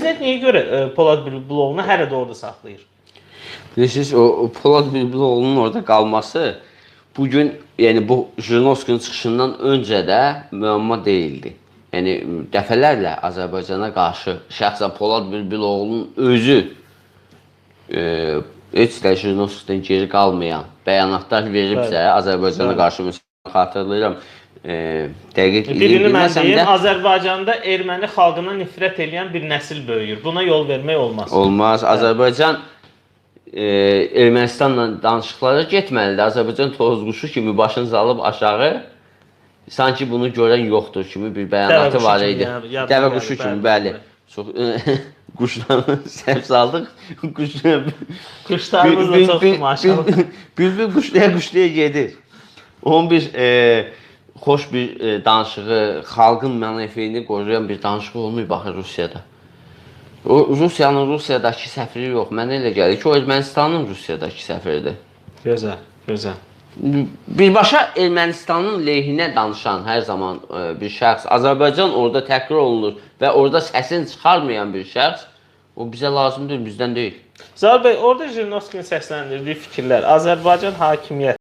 prezident niyə görə e, Polad Bülbüloğlu'nu hələ də orada saxlayır? Bilirsiniz o, o Polad Bülbüloğlu'nun orada qalması bugün yəni bu Jirinovskinin çıxışından öncə də müəmma deyildi. Yəni dəfələrlə Azərbaycana qarşı şəxsən Polad Bülbüloğlu'nun özü e, heç də Jirinovskidən geri qalmayan bəyanatlar veribsə Bəli. Azərbaycana Bəli. qarşı xatırlayıram e, dəqiq Birini mən deyim, də Azərbaycanda erməni xalqına nifrət edən bir nəsil böyüyür. Buna yol vermək olmaz. Olmaz. Azərbaycan e, Ermənistanla danışıqlara getməlidir. Azərbaycan tozquşu kimi başını salıb aşağı sanki bunu görən yoxdur kimi bir Dəvə bəyanatı quşu var idi. yəni, Dəvə quşu kimi, bəli. Çox quşları səhv saldıq. Quşlar Quşlarımız da çox maşallah. Bülbül quşlaya quşlaya gedir. Onun bir e, xoş bir e, danışığı, xalqın mənəviyyətini qoruyan bir danışığı olmayıb baxır Rusiyada. O Rusiyanın Rusiyadakı səfiri yox. Mənə elə gəlir ki, o Ermənistanın Rusiyadakı səfiridir. Gözəl, gözəl. Birbaşa Ermənistanın lehinə danışan hər zaman e, bir şəxs, Azərbaycan orada təhqir olunur və orada səsini çıxarmayan bir şəxs, o bizə lazım deyil, bizdən deyil. Zahir bəy, orada Jirinovskinin səsləndirdiyi fikirlər Azərbaycan hakimiyyəti